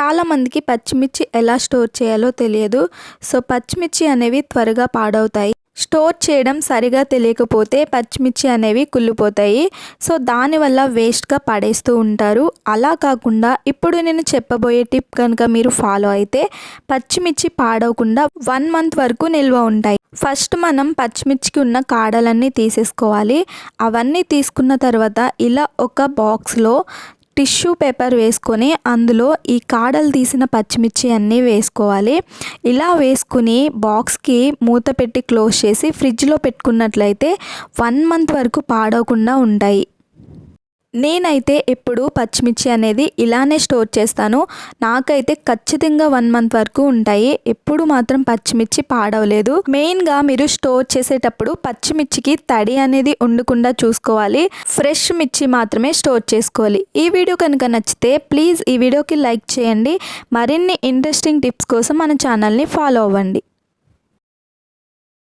చాలామందికి పచ్చిమిర్చి ఎలా స్టోర్ చేయాలో తెలియదు. సో పచ్చిమిర్చి అనేవి త్వరగా పాడవుతాయి. స్టోర్ చేయడం సరిగా తెలియకపోతే పచ్చిమిర్చి అనేవి కుళ్ళిపోతాయి. సో దానివల్ల వేస్ట్గా పడేస్తూ ఉంటారు. అలా కాకుండా ఇప్పుడు నేను చెప్పబోయే టిప్ కనుక మీరు ఫాలో అయితే పచ్చిమిర్చి పాడవకుండా వన్ మంత్ వరకు నిల్వ ఉంటాయి. ఫస్ట్ మనం పచ్చిమిర్చికి ఉన్న కాడలన్నీ తీసేసుకోవాలి. అవన్నీ తీసుకున్న తర్వాత ఇలా ఒక బాక్స్లో టిష్యూ పేపర్ వేసుకొని అందులో ఈ కాడలు తీసిన పచ్చిమిర్చి అన్నీ వేసుకోవాలి. ఇలా వేసుకుని బాక్స్కి మూత పెట్టి క్లోజ్ చేసి ఫ్రిడ్జ్లో పెట్టుకున్నట్లయితే వన్ మంత్ వరకు పాడవకుండా ఉంటాయి. నేనైతే ఎప్పుడు పచ్చిమిర్చి అనేది ఇలానే స్టోర్ చేస్తాను. నాకైతే ఖచ్చితంగా వన్ మంత్ వరకు ఉంటాయి. ఎప్పుడు మాత్రం పచ్చిమిర్చి పాడవలేదు. మెయిన్గా మీరు స్టోర్ చేసేటప్పుడు పచ్చిమిర్చికి తడి అనేది ఉండకుండా చూసుకోవాలి. ఫ్రెష్ మిర్చి మాత్రమే స్టోర్ చేసుకోవాలి. ఈ వీడియో కనుక నచ్చితే ప్లీజ్ ఈ వీడియోకి లైక్ చేయండి. మరిన్ని ఇంట్రెస్టింగ్ టిప్స్ కోసం మన ఛానల్ని ఫాలో అవ్వండి.